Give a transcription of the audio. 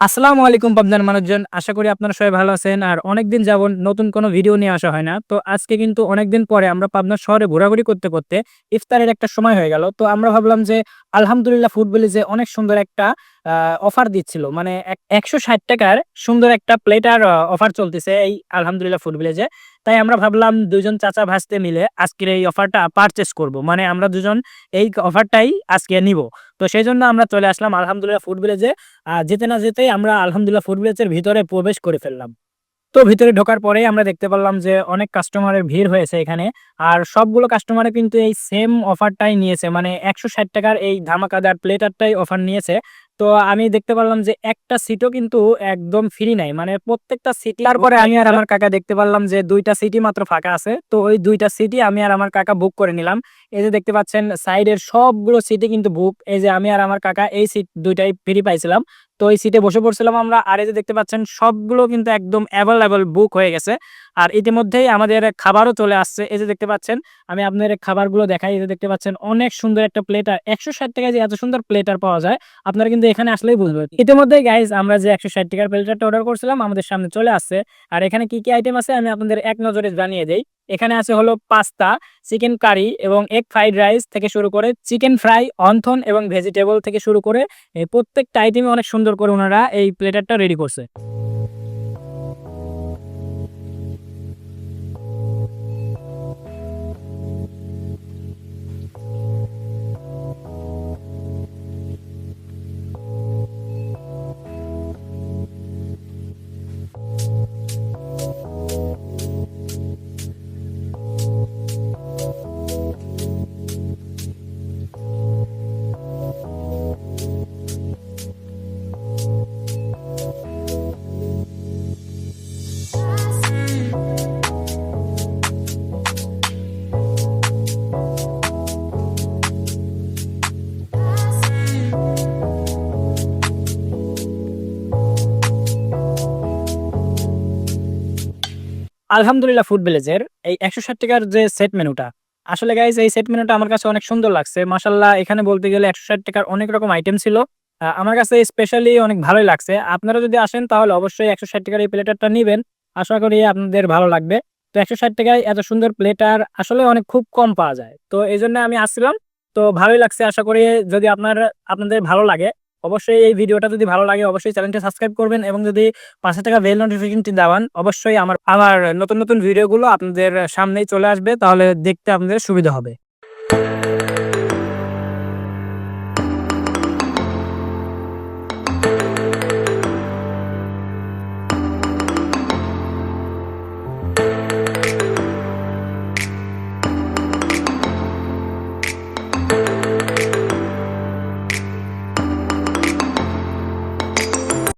আসসালামু আলাইকুম পাবনার মানুষজন। আশা করি আপনারা সবাই ভালো আছেন। আর অনেকদিন যাবন নতুন কোনো ভিডিও নিয়ে আসা হয় না। তো আজকে কিন্তু অনেকদিন পরে আমরা পাবনা শহরে ঘোরাঘুরি করতে করতে ইফতারের একটা সময় হয়ে গেল। তো আমরা ভাবলাম যে আলহামদুলিল্লাহ ফুটবলে যে অনেক সুন্দর একটা অফার দিচ্ছিল। মানে একশো ষাট টাকার সুন্দর একটা প্লেটার অফার চলতেছে এই আলহামদুলিল্লাহ ফুটবলে যে তাই আমরা ভাবলাম দুজন চাচা ভাসতে মিলে আজকের এই অফারটা পারচেস করব। মানে আমরা দুজন এই অফারটাই আজকে নিব। তো সেই জন্য আমরা চলে আসলাম আলহামদুলিল্লাহ ফুড ভিলেজে যেতে না যেতেই আমরা আলহামদুলিল্লাহ ফুড ভিলেজের ভিতরে প্রবেশ করে ফেললাম। তো ভিতরে ঢোকার পরেই আমরা দেখতে পারলাম যে অনেক কাস্টমারের ভিড় হয়েছে এখানে। আর সবগুলো কাস্টমারে কিন্তু এই সেম অফারটাই নিয়েছে। মানে একশো ষাট টাকার এই ধামাকাদার প্লেটারটাই অফার নিয়েছে। তো আমি দেখতে পারলাম যে একটা সিটও কিন্তু একদম ফ্রি নাই। মানে প্রত্যেকটা সিটি তারপরে আমি আর আমার কাকা দেখতে পারলাম যে দুইটা সিটি মাত্র ফাঁকা আছে। তো ওই দুইটা সিটি আমি আর আমার কাকা বুক করে নিলাম। এই যে দেখতে পাচ্ছেন সাইডের সবগুলো সিটি কিন্তু বুক এই যে আমি আর আমার কাকা এই সিট দুইটাই ফ্রি পাইছিলাম। তো এই সিটে বসে পড়ছিলাম আমরা। আর এই যে দেখতে পাচ্ছেন সবগুলো কিন্তু একদম অ্যাভেলেবল বুক হয়ে গেছে। আর ইতিমধ্যেই আমাদের খাবারও চলে আসছে। এই যে দেখতে পাচ্ছেন, আমি আপনাদের খাবারগুলো দেখাই। এই যে দেখতে পাচ্ছেন, অনেক সুন্দর একটা প্লেটার একশো ষাট টাকায় যে এত সুন্দর প্লেটার পাওয়া যায়, আপনারা কিন্তু এখানে আসলেই বুঝবেন। ইতিমধ্যেই গাইজ আমরা যে একশো ষাট টাকার প্লেটারটা অর্ডার করছিলাম, আমাদের সামনে চলে আসছে। আর এখানে কি কি আইটেম আছে, আমি আপনাদের এক নজরে জানিয়ে দেই। এখানে আছে হলো পাস্তা চিকেন কারি এবং এগ ফ্রাইড রাইস থেকে শুরু করে চিকেন ফ্রাই অন্থন এবং ভেজিটেবল থেকে শুরু করে প্রত্যেকটা আইটেমে অনেক সুন্দর করে ওনারা এই প্লেটারটা রেডি করছে। আলহামদুলিল্লাহ ফুড ভিলেজের এই একশো ষাট টাকার যে সেট মেনুটা আসলে গাইজ এই সেট মেনুটা আমার কাছে অনেক সুন্দর লাগছে। মাসাল্লাহ এখানে বলতে গেলে একশো ষাট টাকার অনেক রকম আইটেম ছিল। আমার কাছে স্পেশালি অনেক ভালোই লাগছে। আপনারা যদি আসেন, তাহলে অবশ্যই একশো ষাট টাকার এই প্লেটারটা নেবেন। আশা করি আপনাদের ভালো লাগবে। তো একশো ষাট টাকায় এত সুন্দর প্লেটার আসলে অনেক খুব কম পাওয়া যায়। তো এই জন্য আমি আসছিলাম। তো ভালোই লাগছে, আশা করি যদি আপনার, আপনাদের ভালো লাগে অবশ্যই এই ভিডিওটা যদি ভালো লাগে, অবশ্যই চ্যানেলটি সাবস্ক্রাইব করবেন এবং যদি পাঁচশো টাকা বেল নোটিফিকেশনটি দেওয়ান, অবশ্যই আমার আমার নতুন নতুন ভিডিওগুলো আপনাদের সামনেই চলে আসবে, তাহলে দেখতে আপনাদের সুবিধা হবে।